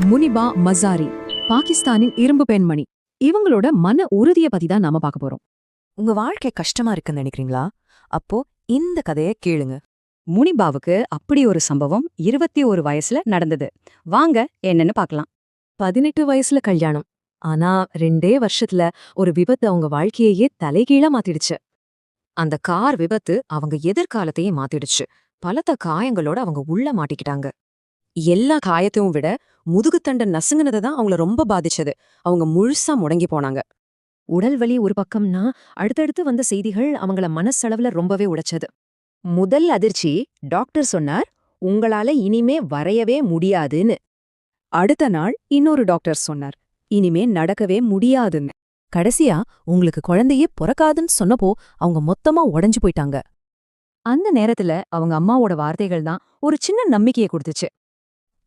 Muniba Mazzarri பாகிஸ்தானின் இரும்பு பெண்மணி. இவங்களோட மன உறுதிய பத்தி தான் நாம பார்க்க போறோம். உங்க வாழ்க்கை கஷ்டமா இருக்குன்னு நினைக்கிறீங்களா? அப்போ இந்த கதைய கேளுங்க. முனிபாவுக்கு அப்படி ஒரு சம்பவம் இருபத்தி ஒரு வயசுல நடந்தது. வாங்க என்னன்னு பார்க்கலாம். பதினெட்டு வயசுல கல்யாணம். ஆனா ரெண்டே வருஷத்துல ஒரு விபத்து அவங்க வாழ்க்கையையே தலைகீழா மாத்திடுச்சு. அந்த கார் விபத்து அவங்க எதிர்காலத்தையே மாத்திடுச்சு. பலத்த காயங்களோட அவங்க உள்ள மாட்டிக்கிட்டாங்க. எல்லா காயத்தையும் விட முதுகுத்தண்டு நசுங்குனதை தான் அவங்கள ரொம்ப பாதிச்சது. அவங்க முழுசா முடங்கி போனாங்க. உடல் வலி ஒரு பக்கம்னா அடுத்தடுத்து வந்த செய்திகள் அவங்கள மனசளவுல ரொம்பவே உடைச்சது. முதல் அதிர்ச்சி டாக்டர் சொன்னார் உங்களால இனிமே வரையவே முடியாதுன்னு. அடுத்த நாள் இன்னொரு டாக்டர் சொன்னார் இனிமே நடக்கவே முடியாதுன்னு. கடைசியா உங்களுக்கு குழந்தையே பிறக்காதுன்னு சொன்னப்போ அவங்க மொத்தமா உடைஞ்சு போயிட்டாங்க. அந்த நேரத்துல அவங்க அம்மாவோட வார்த்தைகள் தான் ஒரு சின்ன நம்பிக்கையை கொடுத்துச்சு.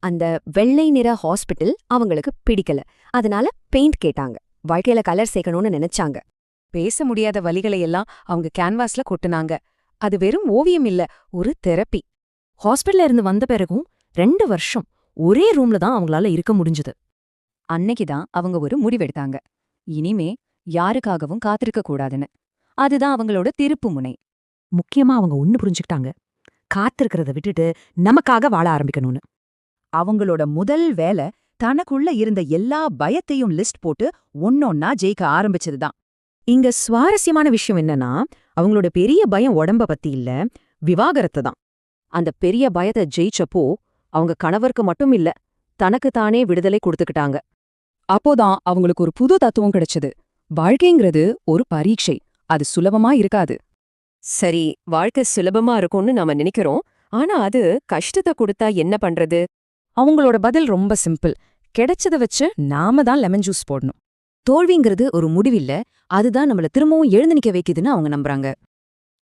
அந்த வெள்ளை நிற ஹாஸ்பிட்டல் அவங்களுக்கு பிடிக்கல. அதனால பெயிண்ட் கேட்டாங்க. வாழ்க்கையில கலர் சேர்க்கணும்னு நினைச்சாங்க. பேச முடியாத வழிகளையெல்லாம் எல்லாம் அவங்க கேன்வாஸ்ல கொட்டுனாங்க. அது வெறும் ஓவியம் இல்ல ஒரு தெரப்பி. ஹாஸ்பிட்டல்ல இருந்து வந்த பிறகும் ரெண்டு வருஷம் ஒரே ரூம்ல தான் அவங்களால இருக்க முடிஞ்சது. அன்னைக்கு தான் அவங்க ஒரு முடிவெடுத்தாங்க. இனிமே யாருக்காகவும் காத்திருக்க கூடாதுன்னு. அதுதான் அவங்களோட திருப்பு முனை. முக்கியமா அவங்க ஒன்னு புரிஞ்சுக்கிட்டாங்க. காத்திருக்கிறத விட்டுட்டு நமக்காக வாழ ஆரம்பிக்கணும்னு. அவங்களோட முதல் வேலை தனக்குள்ள இருந்த எல்லா பயத்தையும் லிஸ்ட் போட்டு ஒன்னொன்னா ஜெயிக்க ஆரம்பிச்சதுதான். இங்க சுவாரஸ்யமான விஷயம் என்னன்னா அவங்களோட பெரிய பயம் உடம்ப பத்தி இல்ல விவாகரத்து தான். அந்த பெரிய பயத்தை ஜெயிச்சப்போ அவங்க கணவருக்கு மட்டும் இல்ல தனக்கு தானே விடுதலை கொடுத்துக்கிட்டாங்க. அப்போதான் அவங்களுக்கு ஒரு புது தத்துவம் கிடைச்சது. வாழ்க்கைங்கிறது ஒரு பரீட்சை அது சுலபமா இருக்காது. சரி வாழ்க்கை சுலபமா இருக்கும்னு நாம நினைக்கிறோம் ஆனா அது கஷ்டத்தை கொடுத்தா என்ன பண்றது? அவங்களோட பதில் ரொம்ப சிம்பிள். கிடைச்சத வச்சு நாம தான் லெமன் ஜூஸ் போடணும். தோல்விங்கிறது ஒரு முடிவில்ல. அதுதான் நம்மள திரும்பவும் எழுந்து நிக்க வைக்குதுன்னு அவங்க நம்புறாங்க.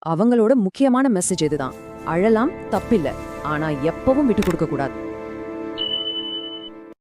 அவங்களோட முக்கியமான மெசேஜ் இதுதான் அழலாம் தப்பில்ல. ஆனா எப்பவும் விட்டு கொடுக்க கூடாது.